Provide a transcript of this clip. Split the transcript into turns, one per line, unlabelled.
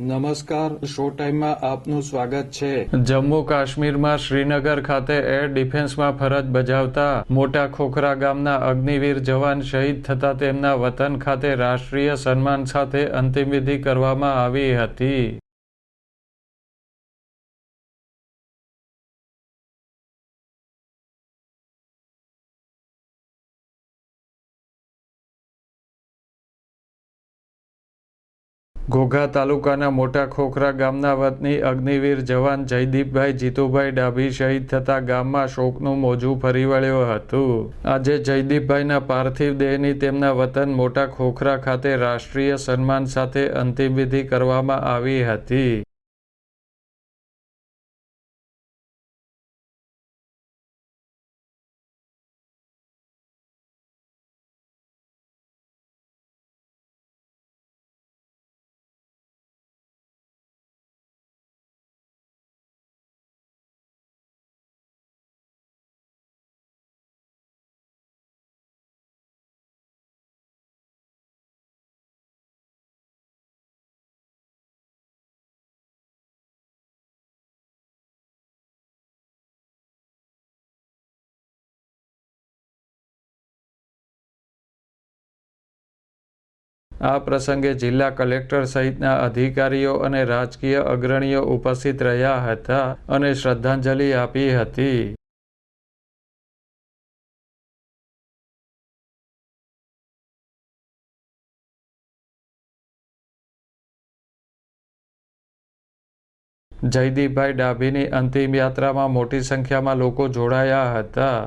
નમસ્કાર, શો ટાઈમમાં આપનું સ્વાગત છે.
જમ્મુ કાશ્મીરમાં શ્રીનગર ખાતે એર ડિફેન્સમાં ફરજ બજાવતા મોટા ખોખરા ગામના અગ્નિવીર જવાન શહીદ થતા તેમના વતન ખાતે રાષ્ટ્રીય સન્માન સાથે અંતિમવિધિ કરવામાં આવી હતી. ઘોઘા તાલુકાના મોટા ખોખરા ગામના વતની અગ્નિવીર જવાન જયદીપભાઈ જીતુભાઈ ડાભી શહીદ થતા ગામમાં શોકનું મોજું ફરી વળ્યું હતું. આજે જયદીપભાઈના પાર્થિવ દેહની તેમના વતન મોટા ખોખરા ખાતે રાષ્ટ્રીય સન્માન સાથે અંતિમવિધિ કરવામાં આવી હતી. આ પ્રસંગે જિલ્લા કલેક્ટર સહિતના અધિકારીઓ અને રાજકીય અગ્રણીઓ ઉપસ્થિત રહ્યા હતા અને શ્રદ્ધાંજલિ આપી હતી. જયદીપભાઈ ડાભીની અંતિમ યાત્રામાં મોટી સંખ્યામાં લોકો જોડાયા હતા.